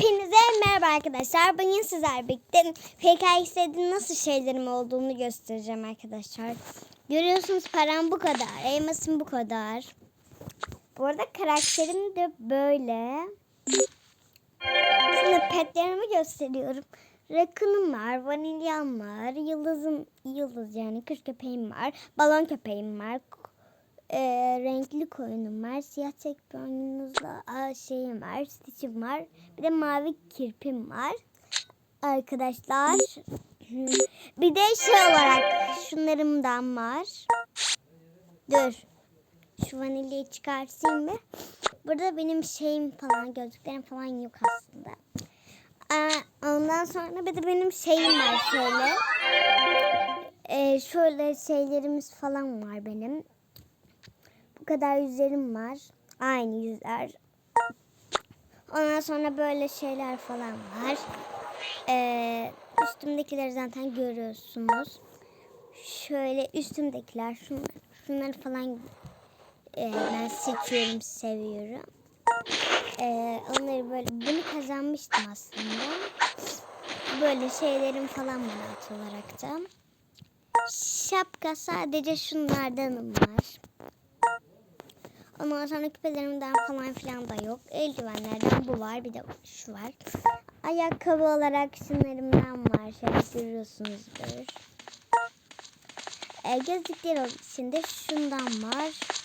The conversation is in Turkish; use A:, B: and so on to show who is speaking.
A: Hepinize merhaba arkadaşlar. Bugün sizler birlikte PKX'de nasıl şeylerim olduğunu göstereceğim arkadaşlar. Görüyorsunuz param bu kadar. Elmasım bu kadar. Bu arada karakterim de böyle. Şimdi petlerimi gösteriyorum. Rakunum var, vanilyam var, yıldızım, yıldız yani kış köpeğim var, balon köpeğim var, e, renkli koyunum var, siyah tek şeyim var, stitch'im var, bir de mavi kirpim var. Arkadaşlar, bir de şey olarak şunlarımdan var. Dur, şu vanilyayı çıkartayım mı? Burada benim şeyim falan, gözlüklerim falan yok aslında. Ondan sonra bir de benim şeyim var şöyle. Ee, şöyle şeylerimiz falan var benim. Bu kadar yüzlerim var. Aynı yüzler. Ondan sonra böyle şeyler falan var. Ee, üstümdekileri zaten görüyorsunuz. Şöyle üstümdekiler şunlar, şunları falan e, ben seçiyorum, seviyorum. Ee, onları böyle bunu kazanmıştım aslında. Böyle şeylerim falan var alt olarak da. Şapka sadece şunlardanım var. Ondan sonra küpelerimden falan filan da yok. Eldivenlerden bu var. Bir de şu var. Ayakkabı olarak şunlarımdan var. Şöyle görüyorsunuzdur. E, gözlükler için de şundan var.